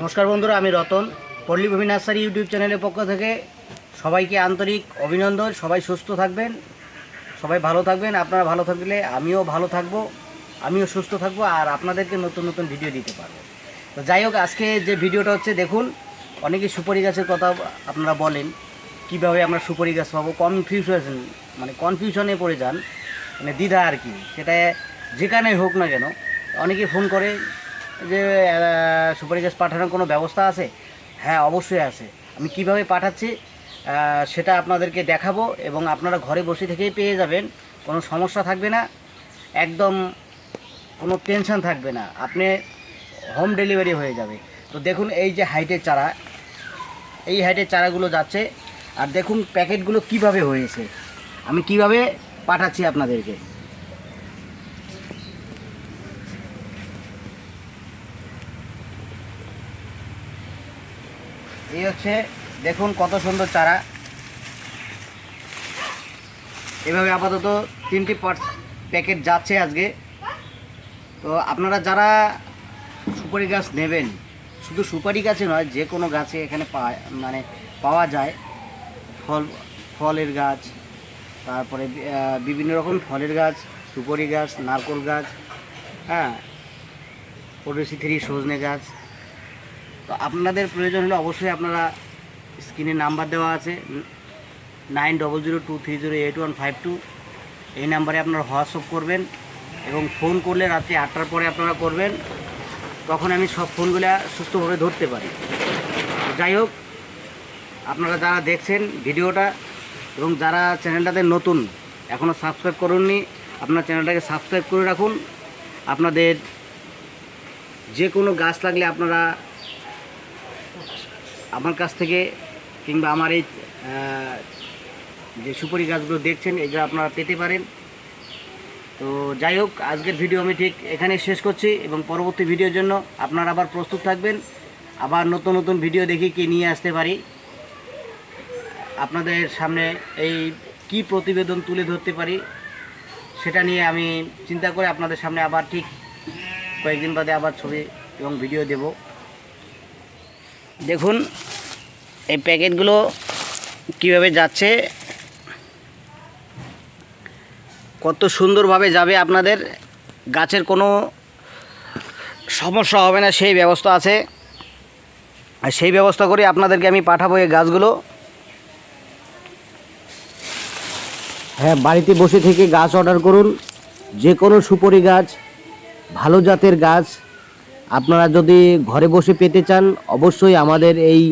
নমস্কার বন্ধুরা, আমি রতন। পল্লীভূমি নার্সারি ইউটিউব চ্যানেলের পক্ষ থেকে সবাইকে আন্তরিক অভিনন্দন। সবাই সুস্থ থাকবেন, সবাই ভালো থাকবেন। আপনারা ভালো থাকলে আমিও ভালো থাকব, আমিও সুস্থ থাকব, আর আপনাদেরকে নতুন নতুন ভিডিও দিতে পারব। তো যাই হোক, আজকে যে ভিডিওটা হচ্ছে, দেখুন, অনেকে সুপারি গাছের কথা আপনারা বলেন, কীভাবে আমরা সুপারি গাছ পাবো কনফিউশন মানে কনফিউশনে পড়ে যান মানে দ্বিধা আর কি। সেটা যেখানে হোক না কেন, অনেকে ফোন করে যে সুপারি গাছ পাঠানোর কোনো ব্যবস্থা আছে? হ্যাঁ অবশ্যই আছে। আমি কীভাবে পাঠাচ্ছি সেটা আপনাদেরকে দেখাবো এবং আপনারা ঘরে বসে থেকেই পেয়ে যাবেন। কোনো সমস্যা থাকবে না। একদম কোনো টেনশন থাকবে না। আপনি হোম ডেলিভারি হয়ে যাবে। তো দেখুন, এই যে হাইটের চারা, এই হাইটের চারাগুলো যাচ্ছে। আর দেখুন, প্যাকেটগুলো কীভাবে হয়েছে। আমি কীভাবে পাঠাচ্ছি আপনাদেরকে? এই হচ্ছে, দেখুন কত সুন্দর চারা। এভাবে আপাতত তিনটি প্যাকেট যাচ্ছে আজকে। তো আপনারা যারা সুপারি গাছ নেবেন, শুধু সুপারি গাছে নয়, যে কোনো গাছে এখানে পায় মানে পাওয়া যায়। ফল, ফলের গাছ, তারপরে বিভিন্ন রকম ফলের গাছ, সুপারি গাছ, নারকোল গাছ হ্যাঁ পড়েছি থ্রি, সজনে গাছ তো আপনাদের প্রয়োজন হলে অবশ্যই আপনারা স্ক্রিনে নাম্বার দেওয়া আছে, nine double zero two three zero eight one five two. এই নাম্বারে আপনারা হোয়াটসঅ্যাপ করবেন এবং ফোন করলে রাত্রি আটটার পরে আপনারা করবেন। তখন আমি সব ফোনগুলো সুস্থভাবে ধরতে পারি। যাই হোক, আপনারা যারা দেখছেন ভিডিওটা এবং যারা চ্যানেলটাতে নতুন এখনও সাবস্ক্রাইব করুননি, আপনার চ্যানেলটাকে সাবস্ক্রাইব করে রাখুন। আপনাদের যে কোনো গাছ লাগলে আপনারা আমার কাছ থেকে কিংবা আমার এই যে সুপারি গাছগুলো দেখছেন, এগুলো আপনারা পেতে পারেন। তো যাই হোক, আজকের ভিডিও আমি ঠিক এখানে শেষ করছি এবং পরবর্তী ভিডিওর জন্য আপনারা আবার প্রস্তুত থাকবেন। আবার নতুন নতুন ভিডিও দেখি কি নিয়ে আসতে পারি। আপনাদের সামনে এই কি প্রতিবেদন তুলে ধরতে পারি, সেটা নিয়ে আমি চিন্তা করে আপনাদের সামনে আবার ঠিক কয়েকদিন বাদে আবার ছবি এবং ভিডিও দেব। দেখুন, এই প্যাকেটগুলো কীভাবে যাচ্ছে। কত সুন্দরভাবে যাবে আপনাদের, গাছের কোনো সমস্যা হবে না, সেই ব্যবস্থা আছে। আর সেই ব্যবস্থা করে আপনাদেরকে আমি পাঠাবো এই গাছগুলো। হ্যাঁ বাড়িতে বসে থেকে গাছ অর্ডার করুন। যে কোনো সুপারি গাছ, ভালো জাতের গাছ আপনারা যদি ঘরে বসে পেতে চান, অবশ্যই আমাদের এই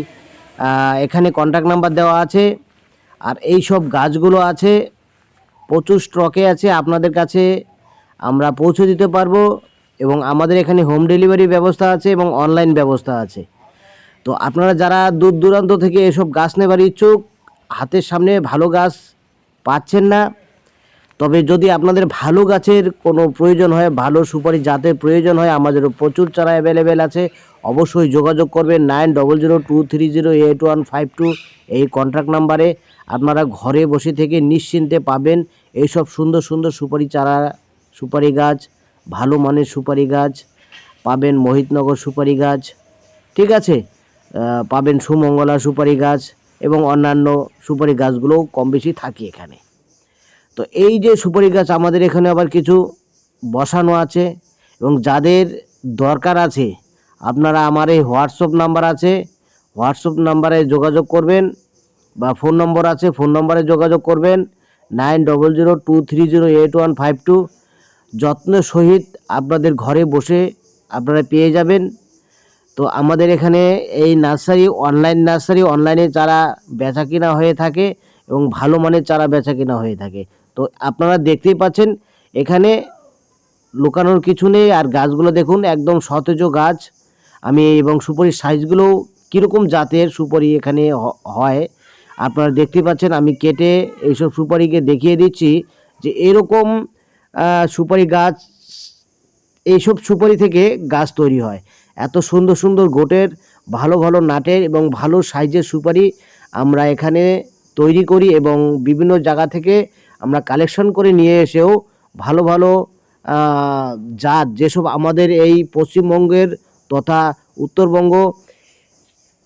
এখানে কন্ট্যাক্ট নাম্বার দেওয়া আছে। আর এই সব গাছগুলো আছে, প্রচুর স্টকে আছে, আপনাদের কাছে আমরা পৌঁছে দিতে পারব এবং আমাদের এখানে হোম ডেলিভারি ব্যবস্থা আছে এবং অনলাইন ব্যবস্থা আছে। তো আপনারা যারা দূর দূরান্ত থেকে এসব গাছ নেবার ইচ্ছুক, হাতের সামনে ভালো গাছ পাচ্ছেন না তবে যদি আপনাদের ভালো গাছের কোনো প্রয়োজন হয়, ভালো সুপারি জাতের প্রয়োজন হয় আমাদেরও প্রচুর চারা অ্যাভেলেবেল আছে, অবশ্যই যোগাযোগ করবেন nine double zero two three zero eight one five two এই কন্ট্যাক্ট নাম্বারে আপনারা ঘরে বসে থেকে নিশ্চিন্তে পাবেন এইসব সুন্দর সুন্দর সুপারি চারা, সুপারি গাছ, ভালো মানের সুপারি গাছ, পাবেন মোহিতনগর সুপারি গাছ, ঠিক আছে? পাবেন সুমঙ্গলা সুপারি গাছ এবং অন্যান্য সুপারি গাছগুলোও কম বেশি থাকে এখানে। তো এই যে সুপারি গাছ আমাদের এখানে আবার কিছু বসানো আছে এবং যাদের দরকার আছে, আপনারা আমার এই হোয়াটসঅ্যাপ নাম্বার আছে, হোয়াটসঅ্যাপ নাম্বারে যোগাযোগ করবেন বা ফোন নম্বর আছে, ফোন নম্বরে যোগাযোগ করবেন, nine double zero two three zero eight one five two. যত্ন সহিত আপনাদের ঘরে বসে আপনারা পেয়ে যাবেন। তো আমাদের এখানে এই নার্সারি, অনলাইন নার্সারি, অনলাইনে চারা বেচা কিনা হয়ে থাকে এবং ভালো মানের চারা বেচা কিনা হয়ে থাকে। তো আপনারা দেখতেই পাচ্ছেন, এখানে লুকানোর কিছু নেই, আর গাছগুলো দেখুন, একদম সতেজ গাছ। আমি এবং সুপারির সাইজগুলো কীরকম জাতের সুপারি এখানে হয়, আপনারা দেখতে পাচ্ছেন, আমি কেটে এইসব সুপারিকে দেখিয়ে দিচ্ছি যে এরকম সুপারি গাছ, এইসব সুপারি থেকে গাছ তৈরি হয়। এত সুন্দর সুন্দর গোটের, ভালো ভালো নাটের এবং ভালো সাইজের সুপারি আমরা এখানে তৈরি করি এবং বিভিন্ন জায়গা থেকে আমরা কালেকশন করে নিয়ে এসেও ভালো ভালো জাত যেসব আমাদের এই পশ্চিমবঙ্গের তথা উত্তরবঙ্গ,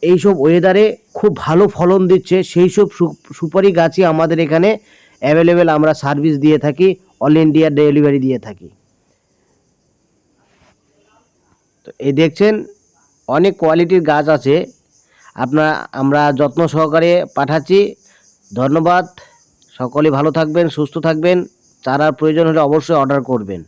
এইসব ওয়েদারে খুব ভালো ফলন দিচ্ছে। সেই সব সুপারি গাছই আমাদের এখানে অ্যাভেলেবেল আমরা সার্ভিস দিয়ে থাকি অল ইন্ডিয়া ডেলিভারি দিয়ে থাকি। তো এই দেখছেন, অনেক কোয়ালিটির গাছ আছে। আপনার, আমরা যত্ন সহকারে পাঠাচ্ছি। ধন্যবাদ। সকলে ভালো থাকবেন সুস্থ থাকবেন। চারার প্রয়োজন হলে অবশ্যই অর্ডার করবেন।